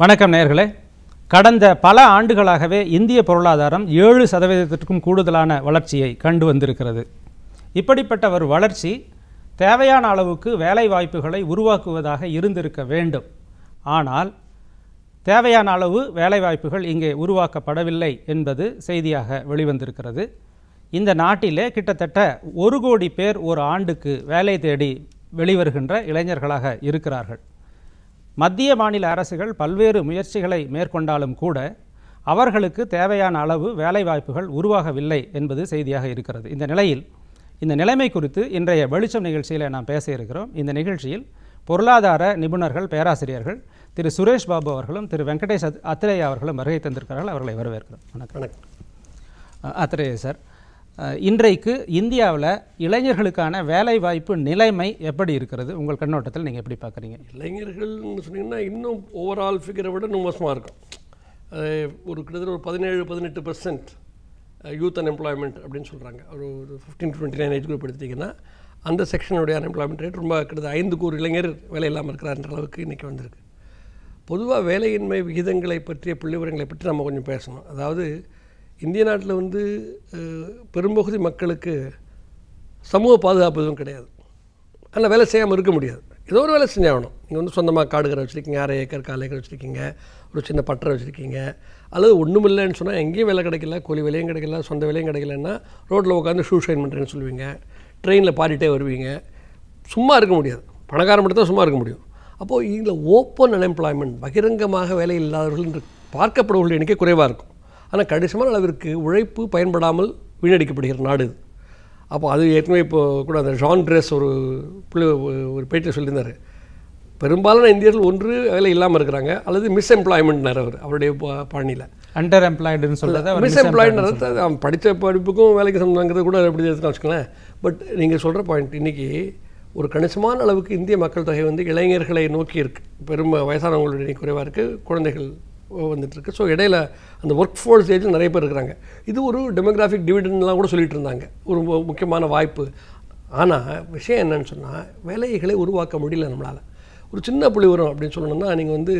வணக்கம் நேர்களே கடந்த பல ஆண்டுகளாகவே இந்திய பொருளாதாரம் ஏழு சதவீதத்திற்கும் கூடுதலான வளர்ச்சியை கண்டு வந்திருக்கிறது. இப்படிப்பட்ட ஒரு வளர்ச்சி தேவையான அளவுக்கு வேலை வாய்ப்புகளை உருவாக்குவதாக இருந்திருக்க வேண்டும். ஆனால் தேவையான அளவு வேலைவாய்ப்புகள் இங்கே உருவாக்கப்படவில்லை என்பது செய்தியாக வெளிவந்திருக்கிறது. இந்த நாட்டிலே கிட்டத்தட்ட ஒரு கோடி பேர் ஒரு ஆண்டுக்கு வேலை தேடி வெளிவருகின்ற இளைஞர்களாக இருக்கிறார்கள். மத்திய மாநில அரசுகள் பல்வேறு முயற்சிகளை மேற்கொண்டாலும் கூட அவர்களுக்கு தேவையான அளவு வேலைவாய்ப்புகள் உருவாகவில்லை என்பது செய்தியாக இருக்கிறது. இந்த நிலையில் இந்த நிலைமை குறித்து இன்றைய வெளிச்சம் நிகழ்ச்சியில் நாம் பேச இருக்கிறோம். இந்த நிகழ்ச்சியில் பொருளாதார நிபுணர்கள் பேராசிரியர்கள் திரு சுரேஷ் பாபு அவர்களும் திரு வெங்கடேஷ் அத்- அத்திரேயா அவர்களும் வருகை தந்திருக்கிறார்கள். அவர்களை வரவேற்கிறோம். வணக்கம். வணக்கம். அத்திரேயா சார் இன்றைக்கு இந்தியாவில் இளைஞர்களுக்கான வேலைவாய்ப்பு நிலைமை எப்படி இருக்கிறது? உங்கள் கண்ணோட்டத்தில் நீங்கள் எப்படி பார்க்குறீங்க? இளைஞர்கள்னு சொன்னீங்கன்னா இன்னும் ஓவரால் ஃபிகரை விட இன்னும் மோசமாக இருக்கும். ஒரு கிட்டத்தட்ட ஒரு பதினேழு பதினெட்டு பர்சன்ட் யூத் அன்எம்ப்ளாய்மெண்ட் அப்படின்னு சொல்கிறாங்க ஒரு ஒரு fifteen twenty nine age group எடுத்திங்கன்னா அந்த செக்ஷனுடைய அன்எம்ப்ளாய்மெண்ட் ரேட் ரொம்ப கிட்டத்தட்ட ஐந்துக்கு ஒரு இளைஞர் வேலை இல்லாமல் இருக்கிறார்ன்ற அளவுக்கு இன்றைக்கி வந்திருக்கு. பொதுவாக வேலையின்மை விகிதங்களை பற்றிய புள்ளிவரங்களை பற்றி நம்ம கொஞ்சம் பேசணும். அதாவது இந்திய நாட்டில் வந்து பெரும்பகுதி மக்களுக்கு சமூக பாதுகாப்பு எதுவும் கிடையாது. ஆனால் வேலை செய்யாமல் இருக்க முடியாது. ஏதோ ஒரு வேலை செஞ்சாகணும் நீங்கள் வந்து சொந்தமாக காடுகிற வச்சுருக்கீங்க அரை ஏக்கர் கால் ஏக்கர் வச்சுருக்கீங்க ஒரு சின்ன பட்டறை வச்சுருக்கீங்க. அல்லது ஒன்றும் இல்லைன்னு சொன்னால் எங்கேயும் வேலை கிடைக்கல கூலி விலையும் கிடைக்கல சொந்த விலையும் கிடைக்கலன்னா ரோட்டில் உட்காந்து ஷூ ஷைன் பண்ணுறேன்னு சொல்லுவீங்க. ட்ரெயினில் பாடிட்டே வருவீங்க. சும்மா இருக்க முடியாது. பணக்காரன் மட்டும் தான் சும்மா இருக்க முடியும். அப்போது இதில் ஓப்பன் அன்எம்ப்ளாய்மெண்ட் பகிரங்கமாக வேலை இல்லாதவர்கள் என்று பார்க்கப்படுவர்கள் எண்ணிக்கை குறைவாக இருக்கும். ஆனால் கணிசமான அளவிற்கு உழைப்பு பயன்படாமல் வீணடிக்கப்படுகிற நாடு இது. அப்போ அது ஏற்கனவே இப்போ கூட அந்த ஜான் ட்ரெஸ் ஒரு புள்ளி ஒரு பேட்டி சொல்லியிருந்தார். பெரும்பாலான இந்தியர்கள் ஒன்று வேலை இல்லாமல் இருக்கிறாங்க அல்லது மிஸ் எம்ப்ளாய்மெண்ட்னார் அவர் அவருடைய பாணியில். அண்டர் எம்ப்ளாய்டுன்னு அவர் மிஸ் எம்ப்ளாய்டு அவன் படித்த படிப்புக்கும் வேலைக்கு சம்பந்தங்கிறது கூட எப்படி எடுத்துக்கலாம் வச்சுக்கோங்களேன். பட் நீங்கள் சொல்கிற பாயிண்ட் இன்றைக்கி ஒரு கணிசமான அளவுக்கு இந்திய மக்கள் தொகை வந்து இளைஞர்களை நோக்கி இருக்கு. பெரும் வயசானவங்களுடைய குறைவாக இருக்குது குழந்தைகள் வந்துட்டுருக்கு. ஸோ இடையில அந்த ஒர்க் ஃபோர்ஸ் ஏஜில் நிறைய பேர் இருக்கிறாங்க. இது ஒரு டெமோகிராஃபிக் டிவிடன்லாம் கூட சொல்லிட்டு இருந்தாங்க. ஒரு முக்கியமான வாய்ப்பு. ஆனால் விஷயம் என்னன்னு சொன்னால் வேலைகளை உருவாக்க முடியல நம்மளால். ஒரு சின்ன புள்ளி வரும் அப்படின்னு சொல்லணும்னா நீங்கள் வந்து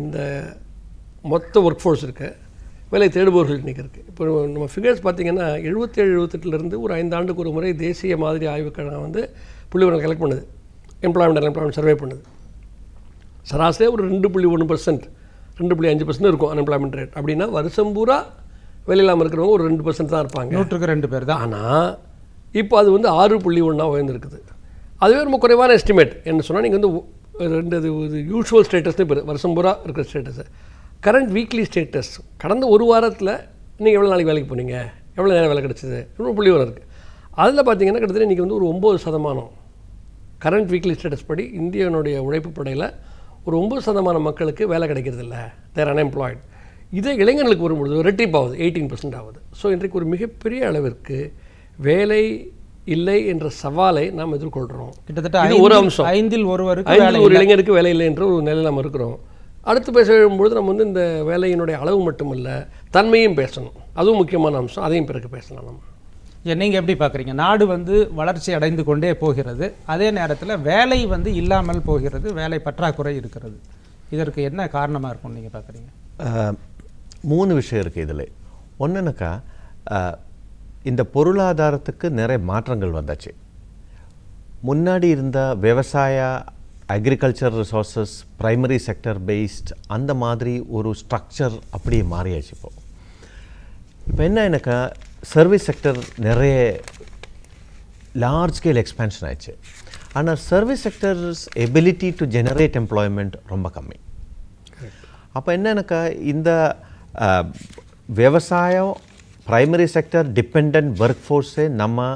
இந்த மொத்த ஒர்க் ஃபோர்ஸ் இருக்குது வேலை தேடுபவர்கள் இன்றைக்கி இருக்குது இப்போ நம்ம ஃபிகர்ஸ் பார்த்தீங்கன்னா எழுபத்தேழு எழுபத்தெட்டுலேருந்து ஒரு ஐந்து ஆண்டுக்கு ஒரு முறை தேசிய மாதிரி ஆய்வுக்கழகம் வந்து புள்ளிவரம் கலெக்ட் பண்ணுது. எம்ப்ளாய்மெண்ட் எம்ப்ளாய்மெண்ட் சர்வே பண்ணுது. சராசரியாக ஒரு ரெண்டு புள்ளி ஒன்று பர்சன்ட் ரெண்டு புள்ளி அஞ்சு பர்சன்ட் இருக்கும் அன்எம்ப்ளாய்மெண்ட் ரேட் அப்படின்னா வருஷம் பூரா வேலை இல்லாமல் இருக்கிறவங்க ஒரு ரெண்டு பர்சன்ட் தான் இருப்பாங்க. நூற்றுக்கு ரெண்டு பேர் தான். ஆனால் இப்போ அது வந்து ஆறு புள்ளி ஒன்றா உயர்ந்திருக்குது. அதுவே ரொம்ப குறைவான எஸ்டிமேட் என்ன சொன்னால் நீங்கள் வந்து ரெண்டு இது யூஷுவல் ஸ்டேட்டஸ்னு பேர். வருஷம் பூரா இருக்கிற ஸ்டேட்டஸ் கரண்ட் வீக்லி ஸ்டேட்டஸ் கடந்த ஒரு வாரத்தில் நீங்கள் எவ்வளோ நாளைக்கு வேலைக்கு போனீங்க? எவ்வளோ நேரம் வேலை கிடச்சிது? ரொம்ப புள்ளி வரம் இருக்குது அதில் பார்த்தீங்கன்னா கிட்டத்தட்ட இன்றைக்கி வந்து ஒரு ஒம்பது சதமானம். கரண்ட் வீக்லி ஸ்டேட்டஸ் படி இந்தியனுடைய உழைப்பு படையில் ஒரு ஒம்பது சதமானம் மக்களுக்கு வேலை கிடைக்கிறது இல்லை தேர் அன்எம்ப்ளாய்டு இதே இளைஞர்களுக்கு வரும்பொழுது ரெட்டிப்பாகுது எயிட்டீன் பர்சன்ட் ஆகுது. ஸோ இன்றைக்கு ஒரு மிகப்பெரிய அளவிற்கு வேலை இல்லை என்ற சவாலை நாம் எதிர்கொள்கிறோம் கிட்டத்தட்ட ஒரு அம்சம். ஐந்தில் ஒருவருக்கு ஐந்தில் ஒரு இளைஞருக்கு வேலை இல்லை என்ற ஒரு நிலையில் நம்ம இருக்கிறோம். அடுத்து பேச வரும்பொழுது நம்ம வந்து இந்த வேலையினுடைய அளவு மட்டுமல்ல தன்மையும் பேசணும். அதுவும் முக்கியமான அம்சம். அதையும் பிறகு பேசலாம் நம்ம. நீங்கள் எப்படி பார்க்குறீங்க நாடு வந்து வளர்ச்சி அடைந்து கொண்டே போகிறது. அதே நேரத்தில் வேலை வந்து இல்லாமல் போகிறது வேலை பற்றாக்குறை இருக்கிறது. இதற்கு என்ன காரணமாக இருக்கும் நீங்கள் பார்க்குறீங்க மூணு விஷயம் இருக்குது இதில். ஒன்றுனாக்கா இந்த பொருளாதாரத்துக்கு நிறைய மாற்றங்கள் வந்தாச்சு. முன்னாடி இருந்த விவசாய agriculture resources primary sector based அந்த மாதிரி ஒரு ஸ்ட்ரக்சர் அப்படியே மாறியாச்சு இப்போ. இப்போ என்ன எனக்கு சர்வீஸ் செக்டர் நிறைய லார்ஜ் ஸ்கேல் எக்ஸ்பேன்ஷன் ஆயிடுச்சு. ஆனால் service sectors ability to generate employment ரொம்ப கம்மி. அப்போ என்னன்னாக்கா இந்த விவசாயம் ப்ரைமரி செக்டர் டிபெண்ட் ஒர்க் ஃபோர்ஸே நம்ம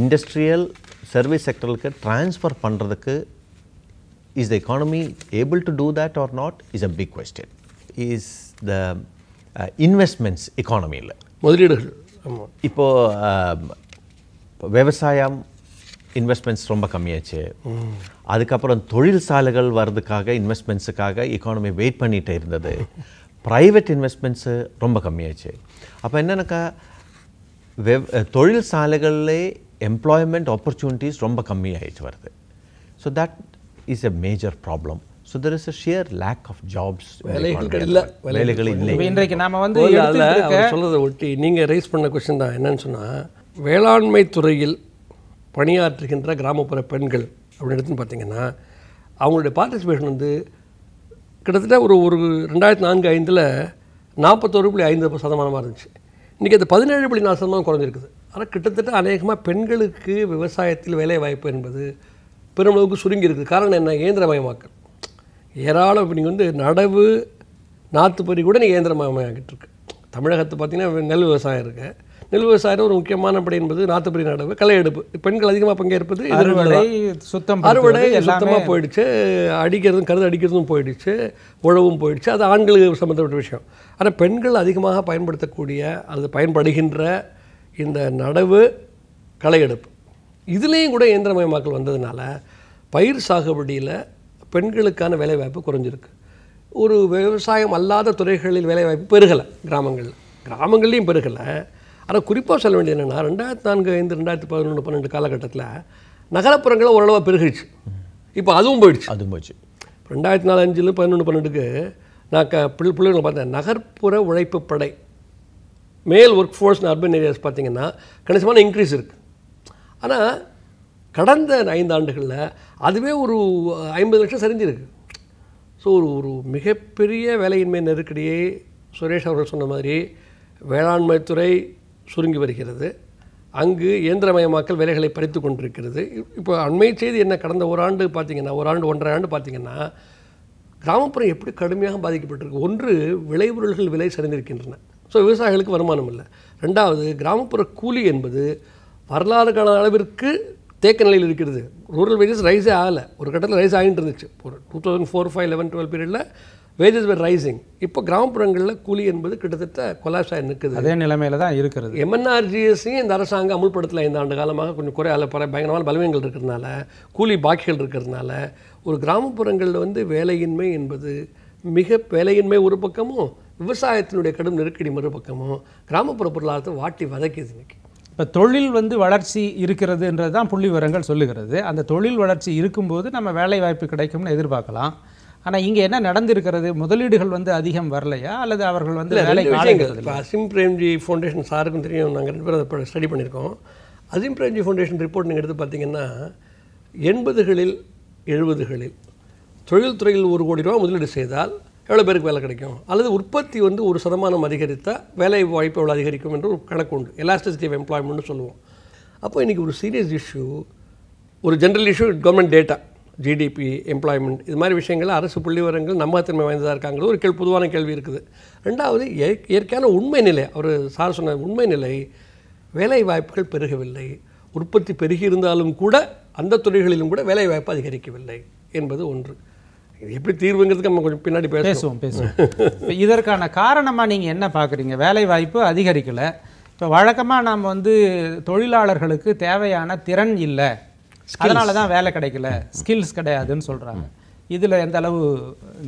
இண்டஸ்ட்ரியல் சர்வீஸ் செக்டருக்கு ட்ரான்ஸ்ஃபர் பண்ணுறதுக்கு is the economy able to do that or not is a big question is the investments எக்கானமியில் முதலீடுகள். இப்போ விவசாயம் இன்வெஸ்ட்மெண்ட்ஸ் ரொம்ப கம்மியாச்சு. அதுக்கப்புறம் தொழில் சாலைகள் வர்றதுக்காக இன்வெஸ்ட்மெண்ட்ஸுக்காக எக்கானமி வெயிட் பண்ணிட்டு இருந்தது. ப்ரைவேட் இன்வெஸ்ட்மெண்ட்ஸு ரொம்ப கம்மியாச்சு. அப்போ என்னன்னாக்கா வெவ் தொழில் சாலைகளிலே எம்ப்ளாய்மெண்ட் ஆப்பர்ச்சுனிட்டிஸ் ரொம்ப கம்மியாயிடுச்சு வருது. So that is a major problem so there is a sheer lack of jobs வேலைகள் இல்லை வேலைகள் இல்லை இன்றைக்கு நாம வந்து சொல்கிறத ஒட்டி நீங்கள் ரைஸ் பண்ண கொஸ்டின் தான் என்னன்னு சொன்னால் வேளாண்மை துறையில் பணியாற்றுகின்ற கிராமப்புற பெண்கள் அப்படின்னு எடுத்துன்னு பார்த்தீங்கன்னா அவங்களுடைய பார்ட்டிசிபேஷன் வந்து கிட்டத்தட்ட ஒரு ஒரு ரெண்டாயிரத்தி நான்கு ஐந்தில் நாற்பத்தோரு புள்ளி ஐந்து சதமானமாக இருந்துச்சு. இன்றைக்கி அது பதினேழு புள்ளி நாலு சதமானம் குறைஞ்சிருக்குது. ஆனால் கிட்டத்தட்ட அநேகமாக பெண்களுக்கு விவசாயத்தில் வேலை வாய்ப்பு என்பது பெருமளவுக்கு சுருங்கி இருக்குது காரணம் என்ன? இயந்திரமயமாக்கல். ஏராளம். இப்போ நீங்கள் வந்து நடவு நாற்றுப்பறி கூட நீங்கள் இயந்திரமயமாக்கிட்டு இருக்கு. தமிழகத்தை பார்த்தீங்கன்னா நெல் விவசாயம் இருக்கு. நெல் விவசாயம் ஒரு முக்கியமான படி என்பது நாற்றுப்பறி நடவு களை எடுப்பு. பெண்கள் அதிகமாக பங்கேற்பது அறுவடை. சுத்தம் அறுவடை சுத்தமாக போயிடுச்சு. அடிக்கிறதும் கருது அடிக்கிறதும் போயிடுச்சு. உழவும் போயிடுச்சு. அது ஆண்களுக்கு சம்மந்தப்பட்ட விஷயம். ஆனால் பெண்கள் அதிகமாக பயன்படுத்தக்கூடிய அல்லது பயன்படுகின்ற இந்த நடவு களை எடுப்பு. இதுலேயும் கூட இயந்திரமயமாக்கல் வந்ததுனால பயிர் சாகுபடியில் பெண்களுக்கான வேலைவாய்ப்பு குறைஞ்சிருக்கு. ஒரு விவசாயம் அல்லாத துறைகளில் வேலைவாய்ப்பு பெருகலை கிராமங்களில். கிராமங்கள்லேயும் பெருகலை. ஆனால் குறிப்பாக சொல்ல வேண்டியது என்னென்னா ரெண்டாயிரத்தி நான்கு ஐந்து ரெண்டாயிரத்தி பதினொன்று பன்னெண்டு காலகட்டத்தில் நகரப்புறங்களில் ஓரளவு பெருகிடுச்சு. இப்போ அதுவும் போயிடுச்சு. அது போச்சு ரெண்டாயிரத்தி நாலு அஞ்சில் பதினொன்று பன்னெண்டுக்கு நான் க பிள்ளை பிள்ளைங்களை பார்த்தேன். நகர்ப்புற உழைப்பு படை மேல் ஒர்க் ஃபோர்ஸ் அர்பன் ஏரியாஸ் பார்த்தீங்கன்னா கணிசமான இன்க்ரீஸ் இருக்குது ஆனால் கடந்த ஐந்து ஆண்டுகளில் அதுவே ஒரு ஐம்பது லட்சம் சரிஞ்சிருக்கு. ஸோ ஒரு ஒரு மிகப்பெரிய வேலையின்மை நெருக்கடியை சுரேஷ் அவர்கள் சொன்ன மாதிரி வேளாண்மைத்துறை சுருங்கி வருகிறது. அங்கு இயந்திரமயமாக்கல் வேலைகளை பறித்து கொண்டிருக்கிறது. இப்போ அண்மை செய்தி என்ன? கடந்த ஒரு ஆண்டு பார்த்தீங்கன்னா ஒரு ஆண்டு ஒன்றரை ஆண்டு பார்த்திங்கன்னா கிராமப்புறம் எப்படி கடுமையாக பாதிக்கப்பட்டிருக்கு? ஒன்று விளைபொருள்கள் விலை சரிந்திருக்கின்றன. ஸோ விவசாயிகளுக்கு வருமானம் இல்லை. ரெண்டாவது கிராமப்புற கூலி என்பது வரலாறு கால அளவிற்கு தேக்க நிலையில் இருக்கிறது. ரூரல் வேஜஸ் ரைஸே ஆகலை. ஒரு கட்டத்தில் ரைஸ் ஆகிட்டு இருந்துச்சு. ஒரு two thousand four five eleven twelve பீரியடில் வேஜஸ் வேர் ரைசிங் இப்போ கிராமப்புறங்களில் கூலி என்பது கிட்டத்தட்ட கொலாப்ஸ் ஆகி நிற்குது அதே நிலைமையில தான் இருக்கிறது. எம்என்ஆர்ஜிஎஸ்ஸையும் இந்த அரசாங்கம் அமுல்படுத்தல இந்த ஆண்டு காலமாக. கொஞ்சம் குறை அதில் பயங்கரமான பலவீனங்கள் இருக்கிறதுனால கூலி பாக்கிகள் இருக்கிறதுனால ஒரு கிராமப்புறங்களில் வந்து வேலையின்மை என்பது மிக வேலையின்மை ஒரு பக்கமும் விவசாயத்தினுடைய கடும் நெருக்கடி மறுபக்கமும் கிராமப்புற பொருளாதாரத்தை வாட்டி வதைக்குது இன்னைக்கு. இப்போ தொழில் வந்து வளர்ச்சி இருக்கிறதுன்றது தான் புள்ளி விவரங்கள் சொல்லுகிறது. அந்த தொழில் வளர்ச்சி இருக்கும்போது நம்ம வேலை வாய்ப்பு கிடைக்கும்னு எதிர்பார்க்கலாம். ஆனால் இங்கே என்ன நடந்திருக்கிறது? முதலீடுகள் வந்து அதிகம் வரலையா? அல்லது அவர்கள் வந்து வேலை இப்போ அசிம் பிரேம்ஜி ஃபவுண்டேஷன் சாருக்கும் தெரியும். நாங்கள் ரெண்டு பேரும் அதை ஸ்டடி பண்ணியிருக்கோம். அசிம் பிரேம்ஜி ஃபவுண்டேஷன் ரிப்போர்ட் நீங்கள் எடுத்து பார்த்தீங்கன்னா எண்பதுகளில் எழுபதுகளில் தொழில்துறையில் ஒரு கோடி ரூபா முதலீடு செய்தால் எவ்வளோ பேருக்கு வேலை கிடைக்கும்? அல்லது உற்பத்தி வந்து ஒரு சதமானம் அதிகரித்தால் வேலை வாய்ப்பு எவ்வளோ அதிகரிக்கும் என்று ஒரு கணக்கு உண்டு. எலாஸ்டிசிட்டி ஆஃப் எம்ப்ளாய்மெண்ட்னு சொல்லுவோம். அப்போ இன்றைக்கி ஒரு சீரியஸ் இஷ்யூ ஒரு general issue government data GDP employment இது மாதிரி விஷயங்கள் அரசு புள்ளிவிவரங்கள் நம்பகத்தன்மை வாய்ந்ததாக இருக்காங்கிறது ஒரு கேள் பொதுவான கேள்வி இருக்குது. ரெண்டாவது இயற்கையான உண்மை நிலை அவர் சார் சொன்ன உண்மை நிலை வேலை வாய்ப்புகள் பெருகவில்லை. உற்பத்தி பெருகி இருந்தாலும் கூட அந்த துறைகளிலும் கூட வேலை வாய்ப்பு அதிகரிக்கவில்லை என்பது ஒன்று. இது எப்படி தீர்வுங்கிறதுக்கு நம்ம கொஞ்சம் பின்னாடி பேசுவோம் பேசுவோம். இதற்கான காரணமாக நீங்கள் என்ன பார்க்குறீங்க வேலை வாய்ப்பு அதிகரிக்கலை. இப்போ வழக்கமாக நாம் வந்து தொழிலாளர்களுக்கு தேவையான திறன் இல்லை. அதனால தான் வேலை கிடைக்கல. ஸ்கில்ஸ் கிடையாதுன்னு சொல்கிறாங்க இதில் எந்த அளவு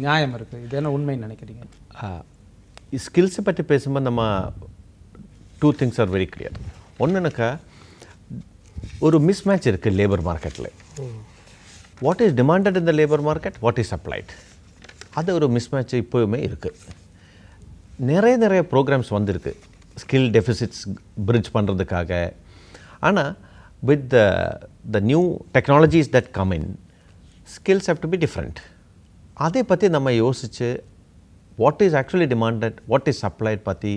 நியாயம் இருக்குது இது என்ன உண்மைன்னு நினைக்கிறீங்க? ஸ்கில்ஸை பற்றி பேசும்போது நம்ம two things are very clear ஒன்றுனாக்கா ஒரு மிஸ் மேட்ச் இருக்குது லேபர் மார்க்கெட்டில் what is demanded in the labour market what is supplied அது ஒரு மிஸ் மேட்ச் இப்போவுமே இருக்குது நிறைய நிறைய ப்ரோக்ராம்ஸ் வந்திருக்கு. ஸ்கில் டெஃபிசிட்ஸ் பிரிட்ஜ் பண்ணுறதுக்காக ஆனால் with the the new technologies that come in skills how to be different அதை பற்றி நம்ம யோசித்து what is actually demanded what is supplied பற்றி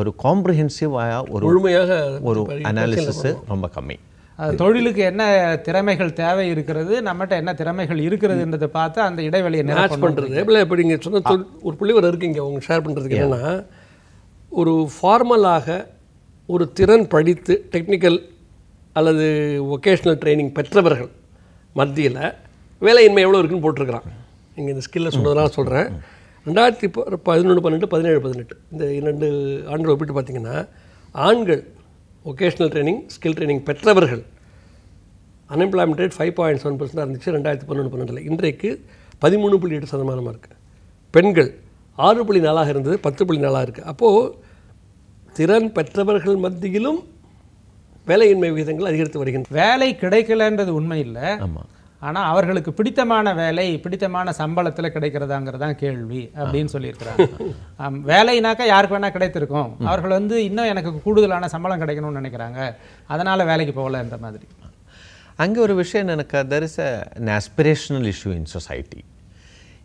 ஒரு காம்ப்ரிஹென்சிவாக ஒரு முழுமையாக ஒரு அனாலிசிஸ் ரொம்ப கம்மி. தொழிலுக்கு என்ன திறமைகள் தேவை இருக்கிறது நம்மகிட்ட என்ன திறமைகள் இருக்கிறதுன்றதை பார்த்து அந்த இடைவெளியை மேட்ச் பண்ணுறது இல்லை இப்போ நீங்கள் சொன்ன ஒரு புள்ளிவர் இருக்கீங்க உங்க ஷேர் பண்ணுறதுக்கு என்னென்னா ஒரு ஃபார்மலாக ஒரு திறன் படித்து டெக்னிக்கல் அல்லது ஒகேஷ்னல் ட்ரைனிங் பெற்றவர்கள் மத்தியில் வேலையின்மை எவ்வளோ இருக்குன்னு போட்டிருக்கிறான். நீங்கள் இந்த ஸ்கில்லை சொன்னதுனால சொல்கிறேன் ரெண்டாயிரத்தி பதினொன்று பன்னெண்டு பதினேழு பதினெட்டு. இந்த இரண்டு ஆண்டுகள் ஒப்பிட்டு பார்த்தீங்கன்னா ஆண்கள் ஒகேஷ்னல் ட்ரைனிங் ஸ்கில் ட்ரைனிங் பெற்றவர்கள். Unemployment rate five point seven பர்சன்டாக இருந்துச்சு ரெண்டாயிரத்தி பன்னெண்டு பன்னெண்டில். இன்றைக்கு பதிமூணு புள்ளி எட்டு சதமானமாக இருக்குது பெண்கள் ஆறு புள்ளி நாலாக இருந்தது பத்து புள்ளி நாலாக இருக்குது அப்போது திறன் பெற்றவர்கள் மத்தியிலும் வேலையின்மை விகிதங்கள் அதிகரித்து வருகின்றன. வேலை கிடைக்கலன்றது உண்மை இல்லை. ஆமாம் ஆனால் அவர்களுக்கு பிடித்தமான வேலை பிடித்தமான சம்பளத்தில் கிடைக்கிறதாங்கிறதான் கேள்வி அப்படின்னு சொல்லியிருக்கிறாங்க. வேலைனாக்கா யாருக்கு வேணால் கிடைத்திருக்கும். அவர்கள் வந்து இன்னும் எனக்கு கூடுதலான சம்பளம் கிடைக்கணும்னு நினைக்கிறாங்க. அதனால் வேலைக்கு போகலன்ற மாதிரி. அங்கே ஒரு விஷயம் என்னக்கா there is an aspirational issue in society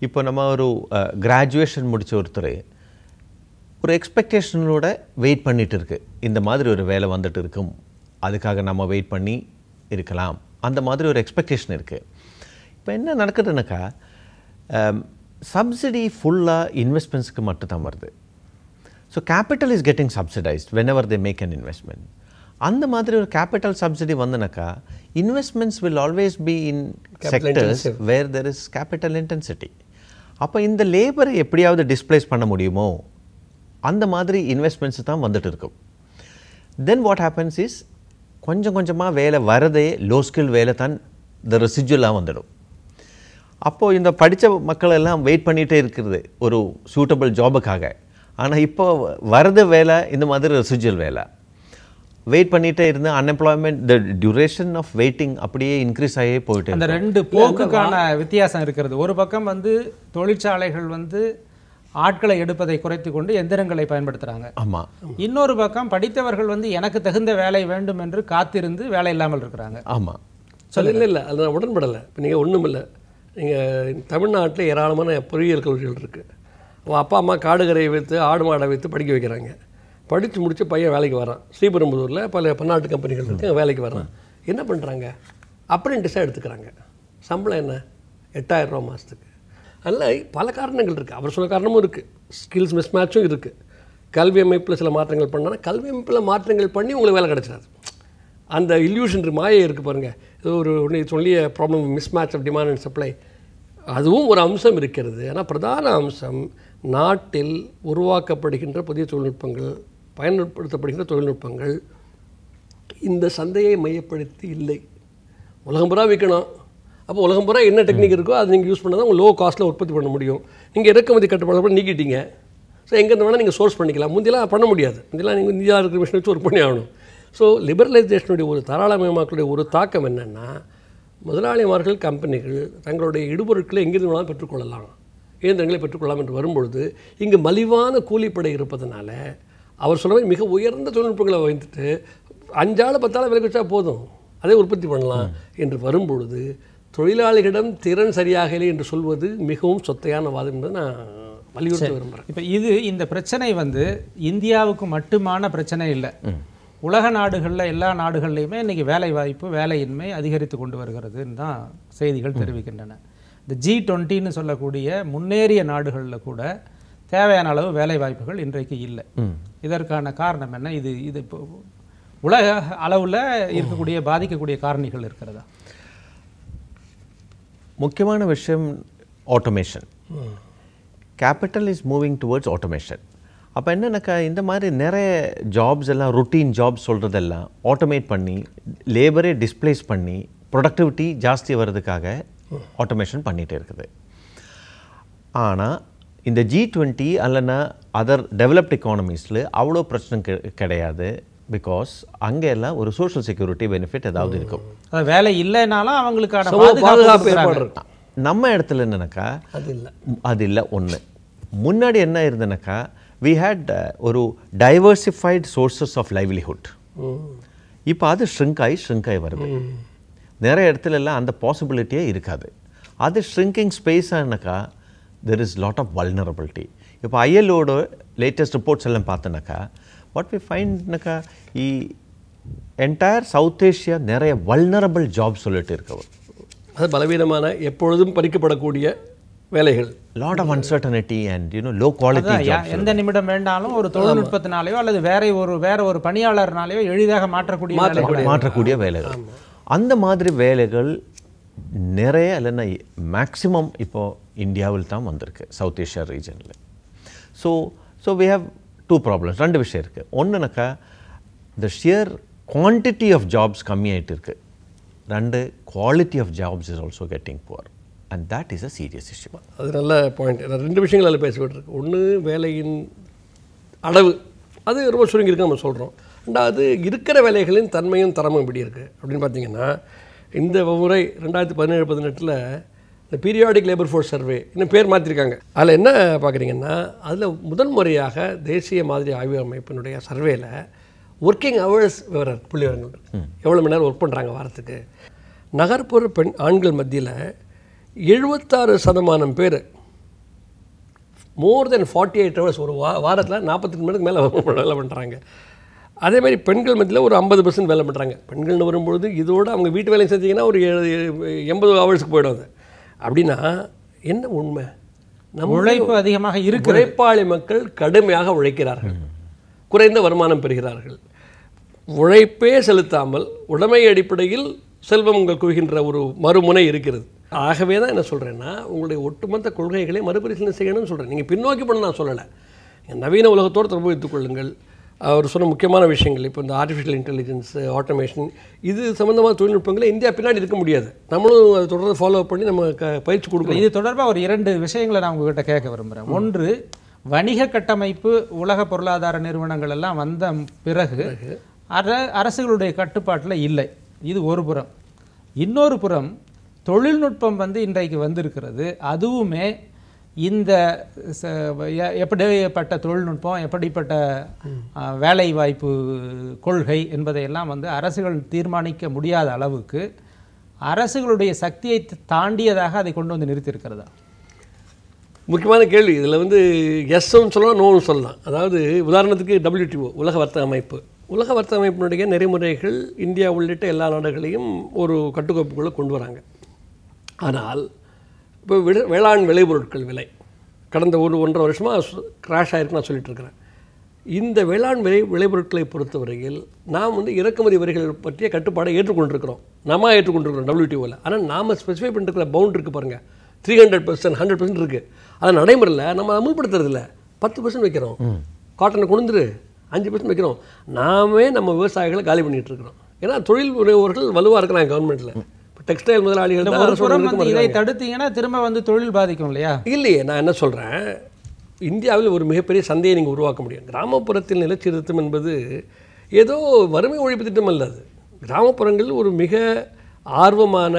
இப்போ நம்ம ஒரு கிராஜுவேஷன் முடிச்ச ஒருத்தர் ஒரு எக்ஸ்பெக்டேஷனோட வெயிட் பண்ணிட்டு இருக்கு. இந்த மாதிரி ஒரு வேலை வந்துட்டு இருக்கும். அதுக்காக நம்ம வெயிட் பண்ணி இருக்கலாம். அந்த மாதிரி ஒரு எக்ஸ்பெக்டேஷன் இருக்குது இப்போ என்ன நடக்குதுனாக்கா சப்சிடி ஃபுல்லாக இன்வெஸ்ட்மெண்ட்ஸ்க்கு மட்டும் தான் வருது. So capital is getting subsidized whenever they make an investment அந்த மாதிரி ஒரு capital subsidy வந்துனாக்கா investments will always be in sectors where there is capital intensity அப்போ இந்த லேபரை எப்படியாவது டிஸ்பிளேஸ் பண்ண முடியுமோ அந்த மாதிரி இன்வெஸ்ட்மெண்ட்ஸ் தான் வந்துட்டு இருக்கும். தென் வாட் ஹேப்பன்ஸ் இஸ் கொஞ்சம் கொஞ்சமாக வேலை வரதே லோ ஸ்கில் வேலை தான் இந்த ரெசிஜுவலாக வந்துடும். அப்போது இந்த படித்த மக்கள் எல்லாம் வெயிட் பண்ணிகிட்டே இருக்கிறது ஒரு சூட்டபிள் ஜாபுக்காக ஆனால் இப்போ வரது வேலை இந்த மாதிரி ரெசிஜுவல் வேலை. வெயிட் பண்ணிகிட்டே இருந்து unemployment the duration of waiting அப்படியே இன்க்ரீஸ் ஆகியே போயிட்டு அந்த ரெண்டு போக்குக்கான வித்தியாசம் இருக்கிறது. ஒரு பக்கம் வந்து தொழிற்சாலைகள் வந்து ஆட்களை எடுப்பதை குறைத்து கொண்டு எந்திரங்களை பயன்படுத்துறாங்க. ஆமாம் இன்னொரு பக்கம் படித்தவர்கள் வந்து எனக்கு தகுந்த வேலை வேண்டும் என்று காத்திருந்து வேலை இல்லாமல் இருக்கிறாங்க. ஆமாம் அது இல்லை இல்லை. அது நான் உடன்படலை. இப்போ நீங்கள் ஒன்றும் இல்லை. நீங்கள் தமிழ்நாட்டில் ஏராளமான பொறியியல் கல்லூரிகள் இருக்குது அவன் அப்பா அம்மா காடுகரையை வைத்து ஆடு மாடை வைத்து படிக்க வைக்கிறாங்க. படித்து முடிச்சு பையன் வேலைக்கு வரான். ஸ்ரீபெரும்புதூரில் பல பன்னாட்டு கம்பெனிகள் இருக்கு. அங்க வேலைக்கு வரான். என்ன பண்ணுறாங்க அப்ரெண்டிஸாக எடுத்துக்கிறாங்க. சம்பளம் என்ன? எட்டாயிரம் ரூபா மாதத்துக்கு அதில் பல காரணங்கள் இருக்குது அவர் சொன்ன காரணமும் இருக்குது ஸ்கில்ஸ் மிஸ் மேட்சும் இருக்குது கல்வி அமைப்பில் சில மாற்றங்கள் பண்ணால் கல்வி அமைப்பில் மாற்றங்கள் பண்ணி உங்களுக்கு வேலை கிடச்சிடாது. அந்த இல்யூஷன் மாயை இருக்குது பாருங்கள் இது ஒரு ஒன்று சொல்லிய problem mismatch of demand and supply அதுவும் ஒரு அம்சம் இருக்கிறது. ஆனால் பிரதான அம்சம் நாட்டில் உருவாக்கப்படுகின்ற புதிய தொழில்நுட்பங்கள் பயன்படுத்தப்படுகின்ற தொழில்நுட்பங்கள் இந்த சந்தையை மையப்படுத்தி இல்லை. உலகம் பூரா விற்கணும். அப்போ உலகம் பூரா என்ன டெக்னிக் இருக்கோ அதை நீங்கள் யூஸ் பண்ணால் தான் லோ காஸ்ட்டில் உற்பத்தி பண்ண முடியும். நீங்கள் இறக்குமதி கட்டுப்பாடு கூட நீக்கிட்டீங்க. ஸோ எங்கேருந்து வேணால் நீங்கள் சோர்ஸ் பண்ணிக்கலாம். முந்தியெல்லாம் பண்ண முடியாது. முந்தியெல்லாம் நீங்கள் இந்தியாவில் இருக்கிற மிஷின் வச்சு ஒர்க் பண்ணி ஆகணும். ஸோ லிபரலைசேஷனுடைய ஒரு தாராளமயமாக்களுடைய ஒரு தாக்கம் என்னென்னா முதலாளிமார்கள் கம்பெனிகள் தங்களுடைய இடுபொருட்களை எங்கிருந்து வேணாலும் பெற்றுக்கொள்ளலாம். இயந்திரங்களை பெற்றுக்கொள்ளலாம் என்று வரும்பொழுது இங்கு மலிவான கூலிப்படை இருப்பதனால அவர் மாதிரி மிக உயர்ந்த தொழில்நுட்பங்களை வைத்துட்டு அஞ்சாள் பத்தாள் விலைக்கு வச்சா போதும். அதை உற்பத்தி பண்ணலாம் என்று வரும்பொழுது தொழிலாளிகளிடம் திறன் சரியாக இல்லை என்று சொல்வது மிகவும் சொத்தையான வாதம் என்பதை நான் வலியுறுத்த விரும்புகிறேன் இப்போ இது இந்த பிரச்சனை வந்து இந்தியாவுக்கு மட்டுமான பிரச்சனை இல்லை. உலக நாடுகளில் எல்லா நாடுகள்லையுமே இன்னைக்கு வேலை வாய்ப்பு வேலையின்மை அதிகரித்து கொண்டு வருகிறதுன்னு தான் செய்திகள் தெரிவிக்கின்றன. இந்த ஜி டுவெண்ட்டின்னு சொல்லக்கூடிய முன்னேறிய நாடுகளில் கூட தேவையான அளவு வேலை வாய்ப்புகள் இன்றைக்கு இல்லை. இதற்கான காரணம் என்ன? இது இது இப்போ உலக அளவில் இருக்கக்கூடிய பாதிக்கக்கூடிய காரணிகள் இருக்கிறதா? முக்கியமான விஷயம் automation capital is moving towards automation அப்போ என்னன்னாக்கா இந்த மாதிரி நிறைய ஜாப்ஸ் எல்லாம் ருட்டீன் ஜாப்ஸ் சொல்கிறதெல்லாம் ஆட்டோமேட் பண்ணி லேபரே டிஸ்ப்ளேஸ் பண்ணி ப்ரொடக்டிவிட்டி ஜாஸ்தி வர்றதுக்காக ஆட்டோமேஷன் பண்ணிகிட்டே இருக்குது. ஆனால் இந்த ஜி டுவெண்ட்டி அல்லனா அதர் டெவலப்ட் எக்கானமிஸில் அவ்வளோ பிரச்சனை கெ- கிடையாது. பிகாஸ் அங்கே எல்லாம் ஒரு சோஷியல் செக்யூரிட்டி பெனிஃபிட் ஏதாவது இருக்கும். வேலை இல்லைனாலும் அவங்களுக்கான பாதுகாப்பு நம்ம இடத்துல என்னன்னாக்கா அது இல்லை. அது இல்லை ஒன்று முன்னாடி என்ன இருந்தனாக்கா வி ஹேட் ஒரு டைவர்சிஃபைட் சோர்சஸ் ஆஃப் லைவ்லிஹுட் இப்போ அது ஷ்ரிங்க் ஆகி ஷ்ரிங்க் ஆகி வருது. நிறைய இடத்துல எல்லாம் அந்த பாசிபிலிட்டியே இருக்காது. அது shrinking ஸ்பேஸானாக்கா there is lot of vulnerability இப்போ ஐஎல்ஓட லேட்டஸ்ட் ரிப்போர்ட்ஸ் எல்லாம் பார்த்தோன்னாக்கா வாட் வி ஃபைண்ட்னாக்கா ಈ என்டையர் சவுத் ஏஷியா நிறைய வல்னரபிள் ஜாப் சொல்லிட்டு இருக்கவர் அது பலவீனமான எப்பொழுதும் பறிக்கப்படக்கூடிய வேலைகள். Lot of uncertainty and you know low quality எந்த நிமிடம் வேண்டாலும் ஒரு தொழில்நுட்பத்தினாலேயோ அல்லது வேற ஒரு வேற ஒரு பணியாளர்னாலேயோ எளிதாக மாற்றக்கூடிய. மாற்றக்கூடிய வேலைகள். அந்த மாதிரி வேலைகள் நிறைய இல்லைன்னா மேக்ஸிமம் இப்போ இந்தியாவில் தான் வந்திருக்கு சவுத் ஏஷியா ரீஜனில் so so we have two problems ரெண்டு விஷயம் இருக்குது ஒன்றுனாக்கா the sheer quantity of jobs கம்மியாயிட்டு இருக்குது ரெண்டு quality of jobs is also getting poor and that is a serious issue அது நல்ல பாயிண்ட் நான் ரெண்டு விஷயங்கள் அதில் பேசிக்கிட்டு இருக்கு ஒன்று வேலையின் அளவு. அது ரொம்ப சுருங்கி இருக்கு நம்ம சொல்கிறோம் ரெண்டாவது இருக்கிற வேலைகளின் தன்மையும் தரமும் இப்படி இருக்குது அப்படின்னு பார்த்தீங்கன்னா இந்த முறை ரெண்டாயிரத்தி பதினேழு பதினெட்டில் இந்த பீரியாடிக் லேபர் ஃபோர்ஸ் சர்வே இன்னும் பேர் மாற்றிருக்காங்க அதில் என்ன பார்க்குறீங்கன்னா அதில் முதல் முறையாக தேசிய மாதிரி ஆய்வு அமைப்பினுடைய சர்வேல ஒர்க்கிங் ஹவர்ஸ் விவரம் புள்ளி விவரங்கள். எவ்வளோ மணி நேரம் ஒர்க் பண்ணுறாங்க வாரத்துக்கு? நகர்ப்புற பெண் ஆண்கள் மத்தியில் எழுபத்தாறு சதமானம் பேர் more than forty eight hours ஒரு வா வாரத்தில் நாற்பத்தெட்டு மணிக்கு மேலே வேலை பண்ணுறாங்க அதே மாதிரி பெண்கள் மத்தியில் ஒரு ஐம்பது பர்சன்ட் வேலை பண்ணுறாங்க பெண்கள்னு வரும்பொழுது இதோட அவங்க வீட்டு வேலையும் செஞ்சீங்கன்னா ஒரு எண்பது ஹவர்ஸ்க்கு போயிடும் அது. அப்படின்னா என்ன உண்மை? நம்ம உழைப்பு அதிகமாக இருக்கு உழைப்பாளி மக்கள் கடுமையாக உழைக்கிறார்கள். குறைந்த வருமானம் பெறுகிறார்கள். உழைப்பே செலுத்தாமல் உடைமை அடிப்படையில் செல்வம் உங்கள் குவிகின்ற ஒரு மறுமுனை இருக்கிறது. ஆகவே தான் என்ன சொல்கிறேன்னா உங்களுடைய ஒட்டுமொத்த கொள்கைகளை மறுபரிசீலனை செய்யணும்னு சொல்கிறேன் நீங்கள் பின்னோக்கி பண்ண நான் சொல்லலை. நவீன உலகத்தோடு தொடர்பு வைத்துக் கொள்ளுங்கள். அவர் சொன்ன முக்கியமான விஷயங்கள் இப்போ இந்த ஆர்டிஃபிஷியல் இன்டெலிஜென்ஸ் ஆட்டோமேஷன் இது சம்மந்தமான தொழில்நுட்பங்களை இந்தியா பின்னாடி இருக்க முடியாது. நம்மளும் அதை தொடர்ந்து ஃபாலோ பண்ணி நம்ம க பயிற்சி கொடுக்கணும். இது தொடர்பாக ஒரு இரண்டு விஷயங்களை நான் உங்ககிட்ட கேட்க விரும்புகிறேன் ஒன்று வணிக கட்டமைப்பு உலக பொருளாதார நிறுவனங்கள் எல்லாம் வந்த பிறகு. அர அரசுகளுடைய கட்டுப்பாட்டில் இல்லை. இது ஒரு புறம். இன்னொரு புறம் தொழில்நுட்பம் வந்து இன்றைக்கு வந்திருக்கிறது. அதுவுமே இந்த ச- எ- எப்படிப்பட்ட தொழில்நுட்பம் எப்படிப்பட்ட வேலை வாய்ப்பு கொள்கை என்பதையெல்லாம் வந்து அரசுகள் தீர்மானிக்க முடியாத அளவுக்கு அரசுகளுடைய சக்தியை தாண்டியதாக அதை கொண்டு வந்து நிறுத்தியிருக்கிறதா? முக்கியமான கேள்வி. இதில் வந்து எஸ்ன்னு சொல்லலாம் நோன்னு சொல்லலாம். அதாவது உதாரணத்துக்கு டபிள்யூடிஓ உலக வர்த்தக அமைப்பு. உலக வர்த்தக அமைப்பினுடைய நெறிமுறைகள் இந்தியா உள்ளிட்ட எல்லா நாடுகளையும் ஒரு கட்டுக்கோப்புக்குள்ளே கொண்டு வராங்க. ஆனால் இப்போ விட- வேளாண் விளைபொருட்கள் விலை. கடந்த ஒரு ஒன்றரை வருஷமாக கிராஷ் ஆயிருக்கு நான் சொல்லிட்டு இருக்கிறேன் இந்த வேளாண் விளை விளைபொருட்களை பொறுத்தவரையில் நாம் வந்து இறக்குமதி வரிகள் பற்றிய கட்டுப்பாடை ஏற்றுக்கொண்டிருக்கிறோம். நம்ம ஏற்றுக்கொண்டிருக்கிறோம் WTO-ல. ஆனால் நாம் ஸ்பெசிஃபை பண்ணிருக்கிற பவுண்ட் இருக்குது பாருங்கள் three hundred percent hundred percent இருக்குது அது நடைமுறையில் நம்ம அமுல்படுத்துறதில்ல. பத்து பர்சன்ட் வைக்கிறோம். காட்டனை கொண்டுரு அஞ்சு பர்சன்ட் வைக்கிறோம். நாமே நம்ம விவசாயிகளை காலி பண்ணிட்டு இருக்கிறோம். ஏன்னா தொழில் முனைவோர்கள் வலுவாக இருக்கிறாங்க கவர்மெண்ட்டில் டெக்ஸ்டைல் முதலாளிகள் ஒரு புறம் வந்து இதை. தடுத்தீங்கன்னா திரும்ப வந்து தொழில் பாதிக்கும் இல்லையா? இல்லையே நான் என்ன சொல்கிறேன் இந்தியாவில் ஒரு மிகப்பெரிய சந்தையை நீங்கள் உருவாக்க முடியும். கிராமப்புறத்தில் நிலச்சீர்திருத்தம் என்பது ஏதோ வறுமை ஒழிப்பு திட்டம் அல்ல அது. கிராமப்புறங்களில் ஒரு மிக ஆர்வமான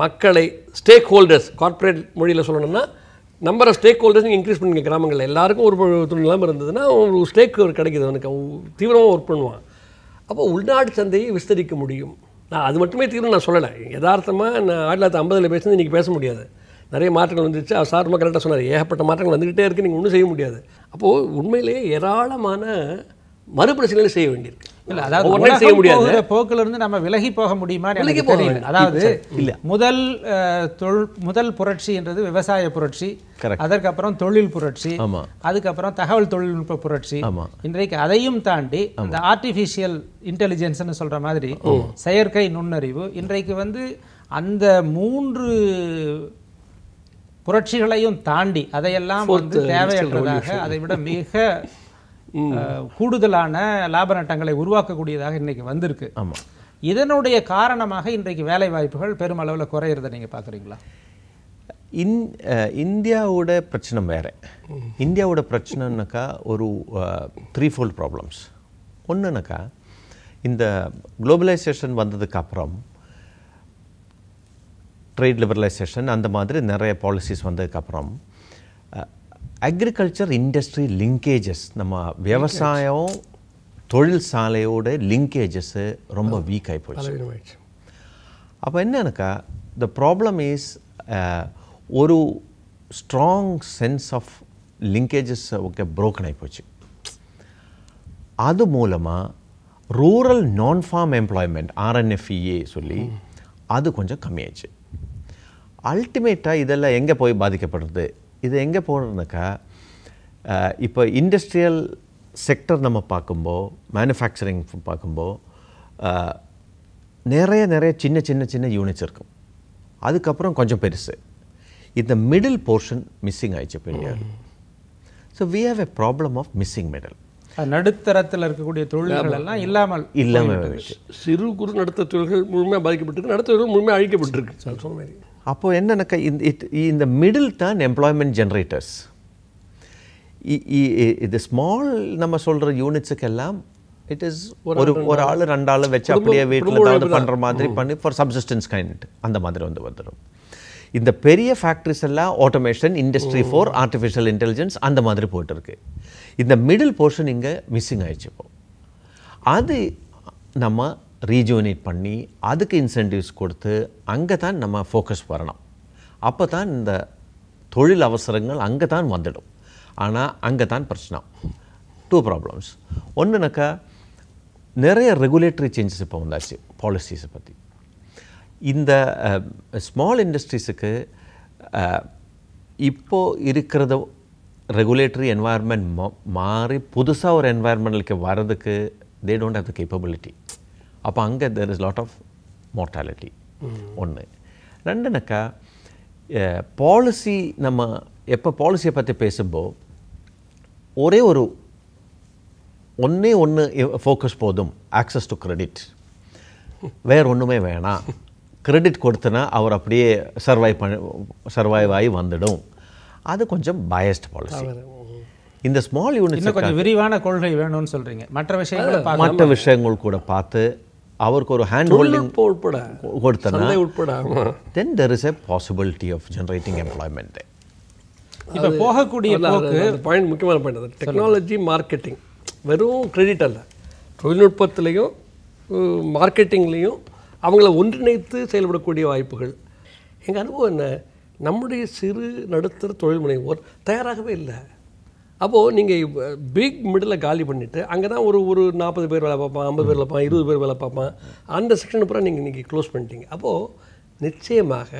மக்களை ஸ்டேக் ஹோல்டர்ஸ் கார்ப்பரேட் மொழியில் சொல்லணும்னா நம்பர் ஆஃப் ஸ்டேக் ஹோல்டர்ஸ் நீங்கள் இன்க்ரீஸ் பண்ணுங்க கிராமங்களில். எல்லாருக்கும் ஒரு நிலைமை இருந்ததுன்னா ஒரு ஸ்டேக் கிடைக்குது. அவனுக்கு அவன் தீவிரமாக ஒர்க் பண்ணுவான். அப்போ உள்நாட்டு சந்தையை விஸ்தரிக்க முடியும். நான் அது மட்டுமே தீர்வு நான் சொல்லலை. யதார்த்தமாக நான் ஆயிரத்தி தொள்ளாயிரத்தி ஐம்பதில் பேசுனது இன்றைக்கி பேச முடியாது. நிறைய மாற்றங்கள் வந்துருச்சு. அவர் சார் கரெக்டாக சொன்னார். ஏகப்பட்ட மாற்றங்கள் வந்துக்கிட்டே இருக்குது நீங்கள் ஒன்றும் செய்ய முடியாது. அப்போது உண்மையிலேயே ஏராளமான மறுபரிசீலனை செய்ய வேண்டியிருக்கு. இல்ல அதாவது செய்ய முடியாது போக்குல இருந்து நம்ம விலகி போக முடியுமான்னு விலகி எனக்கு தெரியல. அதாவது முதல் அஹ், தொழில் முதல் புரட்சி என்றது விவசாய புரட்சி. அதற்கப்புறம் தொழில் புரட்சி ஆமா. அதுக்கப்புறம் தகவல் தொழில்நுட்ப புரட்சி ஆமா. இன்றைக்கு அதையும் தாண்டி இந்த ஆர்டிஃபிஷியல் இன்டெலிஜென்ஸ்னு சொல்ற மாதிரி செயற்கை நுண்ணறிவு இன்றைக்கு வந்து அந்த மூன்று புரட்சிகளையும் தாண்டி அதையெல்லாம் வந்து தேவையற்றதாக அதை விட மிக கூடுதலான லாப நட்டங்களை உருவாக்கக்கூடியதாக இன்னைக்கு வந்திருக்கு. ஆமா. இதனுடைய காரணமாக இன்றைக்கு வேலை வாய்ப்புகள் பெருமளவில் குறையிறதை நீங்க பார்க்குறீங்களா இன் இந்தியாவோட பிரச்சனை வேற. இந்தியாவோட பிரச்சனைனாக்கா ஒரு த்ரீ ஃபோல்ட் ப்ராப்ளம்ஸ் ஒன்றுனாக்கா இந்த குளோபலைசேஷன் வந்ததுக்கு அப்புறம் ட்ரேட் லிபரலைசேஷன் அந்த மாதிரி நிறைய பாலிசிஸ் வந்ததுக்கப்புறம் அக்ரிகல்ச்சர் இண்டஸ்ட்ரி லிங்கேஜஸ் நம்ம விவசாயம் தொழில் சாலையோட லிங்கேஜஸ் ரொம்ப வீக் ஆகி போச்சு. பலவீனமாயிடுச்சு அப்போ என்னன்னாக்கா த ப்ராப்ளம் இஸ் ஒரு strong sense of linkages okay broken ஆகி போச்சு. அது மூலமாக ரூரல் நான் ஃபார்ம் எம்ப்ளாய்மெண்ட் ஆர்என்எஃப்இஏ சொல்லி அது கொஞ்சம் கம்மியாச்சு அல்டிமேட்டாக இதெல்லாம் எங்கே போய் பாதிக்கப்படுறது? இது எங்கே போகிறதுனாக்கா இப்போ இண்டஸ்ட்ரியல் செக்டர் நம்ம பார்க்கும்போது மேனுஃபேக்சரிங் பார்க்கும்போது அஹ், நிறைய நிறைய சின்ன சின்ன சின்ன யூனிட்ஸ் இருக்கும். அதுக்கப்புறம் கொஞ்சம் பெருசு. இந்த மிடில் போர்ஷன் மிஸ்ஸிங் ஆயிடுச்சு இப்போ இந்தியாவில் so we have a problem of missing middle நடுத்தரத்தில் இருக்கக்கூடிய தொழில்கள் எல்லாம் இல்லாமல் இல்லாமல். சிறு குறு நடத்த தொழில்கள் முழுமையாக பாதிக்கப்பட்டிருக்கு நடத்த தொழில்கள் முழுமையாக அழிக்கப்பட்டிருக்கு. சொன்ன மாதிரி அப்போ என்னன்னாக்கா இந்த இந்த மிடில் தான் எம்ப்ளாய்மெண்ட் ஜென்ரேட்டர்ஸ் இது ஸ்மால் நம்ம சொல்கிற யூனிட்ஸுக்கெல்லாம் இட் இஸ் ஒரு ஒரு ஆள் ரெண்டு ஆள் வச்சு அப்படியே வீட்டில் ஏதாவது பண்ணுற மாதிரி பண்ணி ஃபார் சப்சிஸ்டன்ஸ் கைண்ட் அந்த மாதிரி வந்து வந்துடும் இந்த பெரிய ஃபேக்ட்ரிஸ் எல்லாம் automation industry four artificial intelligence அந்த மாதிரி போயிட்டு இருக்கு இந்த மிடில் போர்ஷன் இங்கே மிஸ்ஸிங் ஆயிடுச்சு இப்போ. அது நம்ம ரீஜுவனேட் பண்ணி அதுக்கு இன்சென்டிவ்ஸ் கொடுத்து அங்கே தான் நம்ம ஃபோக்கஸ் வரணும். அப்போ தான் இந்த தொழில் அவசரங்கள் அங்கே தான் வந்துடும். ஆனால் அங்கே தான் பிரச்சனை. டூ ப்ராப்ளம்ஸ் ஒன்றுனாக்கா நிறைய ரெகுலேட்டரி சேஞ்சஸ் இப்போ வந்தாச்சு பாலிசிஸை பற்றி இந்த ஸ்மால் இண்டஸ்ட்ரீஸுக்கு இப்போது இருக்கிறத ரெகுலேட்டரி என்வாயர்மெண்ட் மாறி புதுசாக ஒரு என்வாயர்மெண்டலுக்கு வர்றதுக்கு they don't have the capability அப்போ அங்கே there is lot of mortality ஒன்று ரெண்டுனாக்கா பாலிசி நம்ம எப்போ பாலிசியை பற்றி பேசும்போது ஒரே ஒரு ஒன்றே ஒன்று ஃபோக்கஸ் போதும் ஆக்சஸ் டு கிரெடிட் வேறு ஒன்றுமே வேணாம் கிரெடிட் கொடுத்தனா அவர் அப்படியே சர்வைவ் பண்ண சர்வைவ் ஆகி வந்துடும் அது கொஞ்சம் பயஸ்ட் பாலிசி இந்த ஸ்மால் யூனிட்ஸ் கொஞ்சம் விரிவான கொள்கை வேணும்னு சொல்றீங்க மற்ற விஷயங்களை பார்க்க மற்ற விஷயங்கள் கூட பார்த்து அவருக்கு ஒரு ஹேண்ட் ஹோல்டிங் தொழில்நுட்பம் உட்பட. கொடுத்தனா சந்தை உட்பட ஆமா. Then there is a possibility of generating employment இப்ப போகக்கூடிய போக்கு அந்த பாயிண்ட் முக்கியமான பாயிண்ட் அது. டெக்னாலஜி மார்க்கெட்டிங் வெறும் கிரெடிட் அல்ல. தொழில்நுட்பத்திலையும் மார்க்கெட்டிங்லேயும் அவங்கள ஒன்றிணைத்து செயல்படக்கூடிய வாய்ப்புகள். எங்கள் அனுபவம் என்ன? நம்முடைய சிறு நடுத்தர தொழில் முனைவோர் தயாராகவே இல்லை. அப்போது நீங்கள் பிக் மிடில் காலி பண்ணிவிட்டு அங்கே தான் ஒரு ஒரு நாற்பது பேர் வேலை பார்ப்பான் ஐம்பது பேர் பார்ப்பான் இருபது பேர் வேலை பார்ப்பான். அந்த செக்ஷன் பூரா நீங்கள் இன்றைக்கி க்ளோஸ் பண்ணிட்டீங்க. அப்போது நிச்சயமாக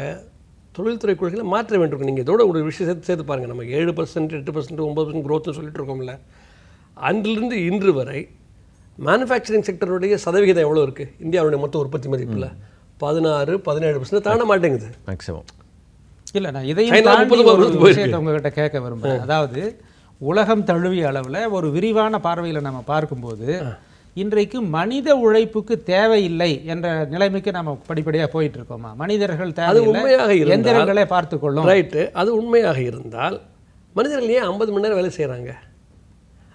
தொழில்துறை கொள்கைகளை மாற்ற வேண்டும். நீங்கள் இதோட ஒரு விஷயம் சேர்த்து சேர்த்து பாருங்கள் நம்ம ஏழு பர்சன்ட் எட்டு பர்சன்ட் ஒம்பது பர்சன்ட் க்ரோத்னு சொல்லிட்டு இருக்கோம்ல. அன்றிலிருந்து இன்று வரை மேனுஃபேக்சரிங் செக்டருடைய சதவிகிதம் எவ்வளோ இருக்குது இந்தியாவுடைய மொத்த உற்பத்தி மதிப்பில். பதினாறு பதினேழு பர்சன்ட் தாண்ட மாட்டேங்குது. மேக்ஸிமம் இல்ல நான் இதையும் உங்ககிட்ட கேட்க விரும்புறேன். அதாவது உலகம் தழுவிய அளவுல ஒரு விரிவான பார்வையில நம்ம பார்க்கும்போது இன்றைக்கு மனித உழைப்புக்கு தேவையில்லை என்ற நிலைமைக்கு நம்ம படிப்படியா போயிட்டு இருக்கோமா மனிதர்கள் அது உண்மையாக எந்திரங்களே பார்த்துக்கொள்ளும். ரைட்டு அது உண்மையாக இருந்தால் மனிதர்கள் ஏன் ஐம்பது மணி நேரம் வேலை செய்கிறாங்க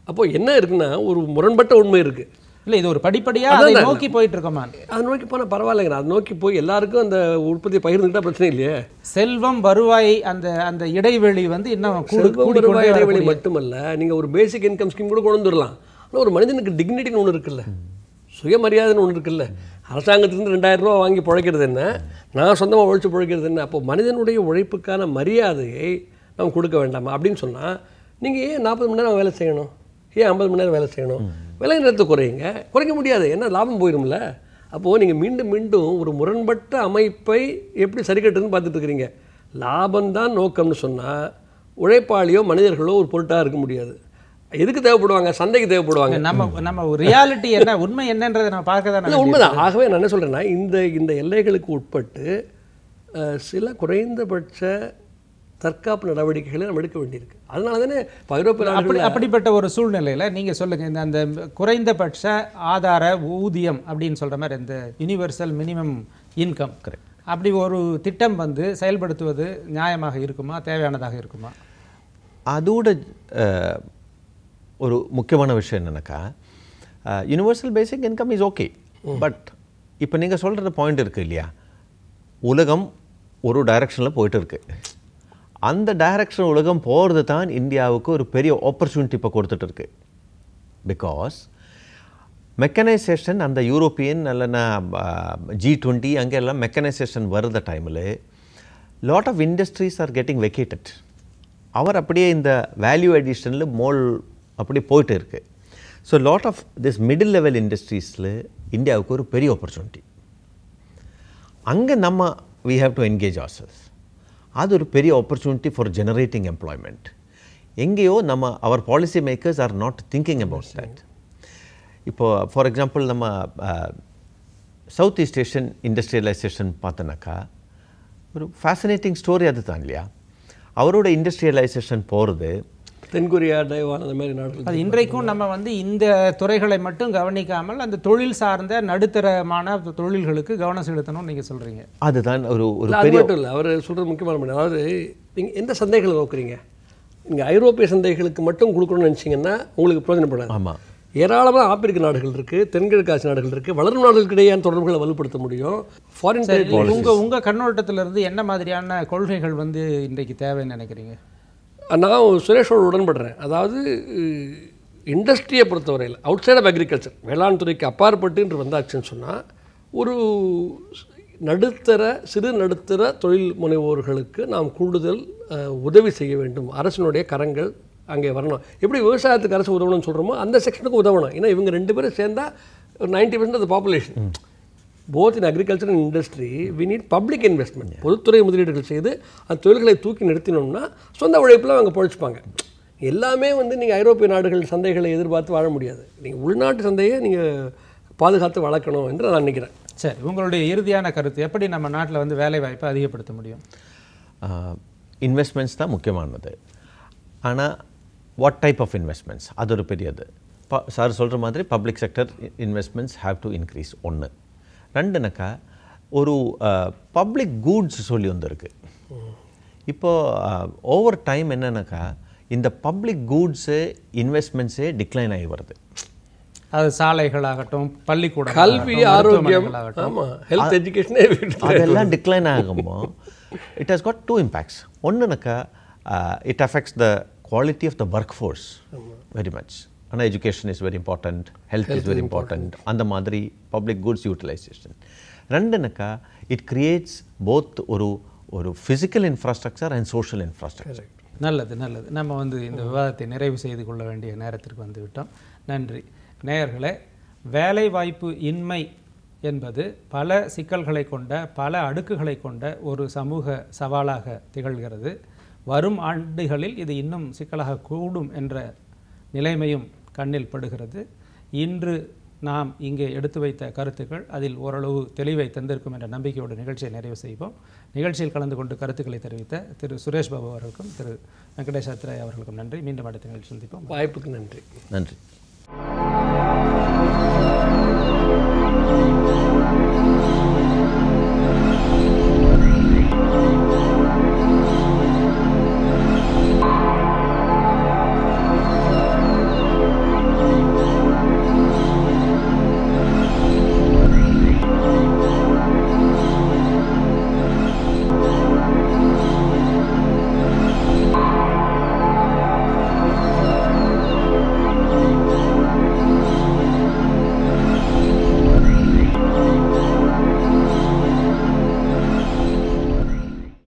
அப்போ என்ன இருக்குன்னா ஒரு முரண்பட்ட உண்மை இருக்குது இல்ல இது ஒரு படிப்படியா அதை நோக்கி போயிட்டு இருக்கோமா அதை நோக்கி போனால் பரவாயில்லைங்க அதை நோக்கி போய் எல்லாருக்கும் அந்த உற்பத்தியை பகிர்ந்துக்கிட்டா பிரச்சனை இல்லையே. செல்வம் வருவாய் அந்த அந்த இடைவெளி வந்து இன்னும் வருவாய் இடைவெளி மட்டுமல்ல நீங்கள் ஒரு பேசிக் இன்கம் ஸ்கீம் கூட கொண்டு வந்துடலாம். ஆனால் ஒரு மனிதனுக்கு டிக்னிட்டின்னு ஒன்று இருக்குல்ல. சுயமரியாதைன்னு ஒன்று இருக்குல்ல. அரசாங்கத்திலிருந்து ரெண்டாயிரம் ரூபா வாங்கி பிழைக்கிறது என்ன? நான் சொந்தமாக உழைச்சி பிழைக்கிறது என்ன? அப்போ மனிதனுடைய உழைப்புக்கான மரியாதையை நாம் கொடுக்க வேண்டாமா? அப்படின்னு சொன்னால் நீங்கள் ஏன் நாற்பது மணி நேரம் வேலை செய்யணும்? ஏன் ஐம்பது மணி நேரம் வேலை செய்யணும்? வேலை நேரத்தை குறையுங்க. குறைக்க முடியாது. என்ன லாபம் போயிடும்ல அப்போது நீங்கள் மீண்டும் மீண்டும் ஒரு முரண்பட்ட அமைப்பை எப்படி சரி கட்டுறதுன்னு பார்த்துட்டு இருக்கிறீங்க. லாபம்தான் நோக்கம்னு சொன்னால் உழைப்பாளியோ மனிதர்களோ ஒரு பொருட்டாக இருக்க முடியாது. எதுக்கு தேவைப்படுவாங்க? சந்தைக்கு தேவைப்படுவாங்க. நம்ம நம்ம ரியாலிட்டி என்ன உண்மை என்னன்றதை நம்ம பார்க்க தானே உண்மைதான். ஆகவே நான் என்ன சொல்கிறேன்னா இந்த இந்த எல்லைகளுக்கு உட்பட்டு சில குறைந்தபட்ச தற்காப்பு நடவடிக்கைகளை நம்ம எடுக்க வேண்டியிருக்கு. அதனால தானே ஐரோப்பிய அப்படி நாடுகளில் அப்படிப்பட்ட ஒரு சூழ்நிலையில நீங்க சொல்லுங்க இந்த அந்த குறைந்தபட்ச ஆதார ஊதியம் அப்படின்னு சொல்ற மாதிரி இந்த யுனிவர்சல் மினிமம் இன்கம் அப்படி ஒரு திட்டம் வந்து செயல்படுத்துவது நியாயமாக இருக்குமா தேவையானதாக இருக்குமா? அதோட ஒரு முக்கியமான விஷயம் என்னன்னாக்கா universal basic income is okay but இப்போ நீங்கள் சொல்கிறது பாயிண்ட் இருக்கு இல்லையா? உலகம் ஒரு டைரக்ஷனில் போயிட்டு இருக்கு. அந்த டைரக்ஷன் உலகம் போகிறது தான் இந்தியாவுக்கு ஒரு பெரிய ஆப்பர்ச்சுனிட்டி இப்போ கொடுத்துட்டு இருக்கு பிகாஸ் மெக்கனைசேஷன் அந்த யூரோப்பியன் இல்லைன்னா ஜி டுவெண்ட்டி அங்கே எல்லாம் மெக்கனைசேஷன் வருத டைமில் lot of industries are getting vacated அவர் அப்படியே இந்த வேல்யூ அடிஷனில் மோல் அப்படி போயிட்டு இருக்கு. So lot of this middle level இண்டஸ்ட்ரீஸில் இந்தியாவுக்கு ஒரு பெரிய ஆப்பர்ச்சுனிட்டி அங்கே நம்ம we have to engage ourselves. அது ஒரு பெரிய ஆப்பர்ச்சுனிட்டி ஃபார் ஜெனரேட்டிங் எம்ப்ளாய்மெண்ட் எங்கேயோ நம்ம our policy makers are not thinking about that இப்போ ஃபார் எக்ஸாம்பிள் நம்ம சவுத் ஈஸ்ட் ஏஷியன் இண்டஸ்ட்ரியலைசேஷன் பார்த்தோன்னாக்கா ஒரு ஃபேசினேட்டிங் ஸ்டோரி அது தான் இல்லையா? அவரோட இண்டஸ்ட்ரியலைசேஷன் போகிறது தென்கொரியா டைவான் அந்த மாதிரி நாடுகள் அது இன்றைக்கும் நம்ம வந்து இந்த துறைகளை மட்டும் கவனிக்காமல் அந்த தொழில் சார்ந்த நடுத்தரமான தொழில்களுக்கு கவனம் செலுத்தணும்னு நீங்க சொல்றீங்க. அதுதான் ஒரு ஒரு மட்டும் இல்லை அவர் சொல்கிறது முக்கியமான. அதாவது நீங்கள் எந்த சந்தைகளை நோக்குறீங்க? நீங்கள் ஐரோப்பிய சந்தைகளுக்கு மட்டும் கொடுக்கணும்னு நினச்சிங்கன்னா உங்களுக்கு பிரயோஜனப்படாது ஆமாம் ஏராளமான ஆப்பிரிக்க நாடுகள் இருக்குது தென்கிழக்கு ஆசிய நாடுகள் இருக்குது வளரும் நாடுகளுக்கு இடையேயான தொடர்புகளை வலுப்படுத்த முடியும். ஃபாரின் ட்ரேட் உங்க உங்க கண்ணோட்டத்திலிருந்து என்ன மாதிரியான கொள்கைகள் வந்து இன்றைக்கு தேவைன்னு நினைக்கிறீங்க? நான் சுரேஷோடு உடன்படுறேன். அதாவது இண்டஸ்ட்ரியை பொறுத்தவரையில் அவுட் சைட் ஆஃப் அக்ரிகல்ச்சர் வேளாண் துறைக்கு அப்பாற்பட்டுன்ற வந்தாச்சுன்னு சொன்னால் ஒரு நடுத்தர சிறு நடுத்தர தொழில் முனைவோர்களுக்கு நாம் கூடுதல் உதவி செய்ய வேண்டும். அரசினுடைய கரங்கள் அங்கே வரணும். எப்படி விவசாயத்துக்கு அரசு உதவணும்னு சொல்கிறோமோ அந்த செக்ஷனுக்கு உதவணும். ஏன்னா இவங்க ரெண்டு பேரும் சேர்ந்தா ஒரு பர்சன்ட் அது population both in agriculture and industry we need public investment பொதுத்துறை முதலீடுகள் செய்து அந்த தொழில்களை தூக்கி நிறுத்தினோம்னா சொந்த உழைப்பில் அவங்க பொழைச்சிப்பாங்க. எல்லாமே வந்து நீங்கள் ஐரோப்பிய நாடுகள் சந்தைகளை எதிர்பார்த்து வாழ முடியாது. நீங்கள் உள்நாட்டு சந்தையை நீங்கள் பாதுகாத்து வளர்க்கணும் என்று நான் நினைக்கிறேன். சரி உங்களுடைய இறுதியான கருத்து எப்படி நம்ம நாட்டில் வந்து வேலை வாய்ப்பை அதிகப்படுத்த முடியும்? இன்வெஸ்ட்மெண்ட்ஸ் தான் முக்கியமானது. ஆனால் வாட் டைப் ஆஃப் இன்வெஸ்ட்மெண்ட்ஸ் அது ஒரு பெரியது. ப சார் சொல்கிற மாதிரி public sector investments have to increase ஒன்று ரெண்டுனாக்கா ஒரு பப்ளிக் கூட்ஸ் சொல்லி இருக்குது இப்போது ஓவர் டைம் என்னன்னாக்கா இந்த பப்ளிக் கூட்ஸு இன்வெஸ்ட்மெண்ட்ஸே டிக்ளைன் ஆகி வருது. அது சாலைகளாகட்டும் பள்ளிக்கூடம் கல்வி ஆரோக்கியம் ஹெல்த் எஜுகேஷனே அதெல்லாம் டிக்ளைன் ஆகும்போது it has got two impacts ஒன்றுனாக்கா it affects the quality of the workforce very much ஆனால் education is very important health is very important அந்த மாதிரி பப்ளிக் குட்ஸ் யூட்டிலைசேஷன் ரெண்டுனாக்கா இட் கிரியேட்ஸ் போத் ஒரு ஒரு physical infrastructure and social infrastructure நல்லது நல்லது. நம்ம வந்து இந்த விவாதத்தை நிறைவு செய்து கொள்ள வேண்டிய நேரத்திற்கு வந்து விட்டோம். நன்றி. நேயர்களே வேலை வாய்ப்பு இன்மை என்பது பல சிக்கல்களை கொண்ட பல அடுக்குகளை கொண்ட ஒரு சமூக சவாலாக திகழ்கிறது. வரும் ஆண்டுகளில் இது இன்னும் சிக்கலாக கூடும் என்ற நிலைமையும் கண்ணில் படுகிறது. இன்று நாம் இங்கே எடுத்து வைத்த கருத்துக்கள் அதில் ஓரளவு தெளிவை தந்திருக்கும் என்ற நம்பிக்கையோடு நிகழ்ச்சியை நிறைவு செய்வோம். நிகழ்ச்சியில் கலந்து கொண்டு கருத்துக்களை தெரிவித்த திரு சுரேஷ் பாபு அவர்களுக்கும் திரு வெங்கடேஷ் அத்ராய் அவர்களுக்கும் நன்றி. மீண்டும் அடுத்த நிகழ்ச்சி சந்திப்போம். வாய்ப்புக்கு நன்றி. நன்றி.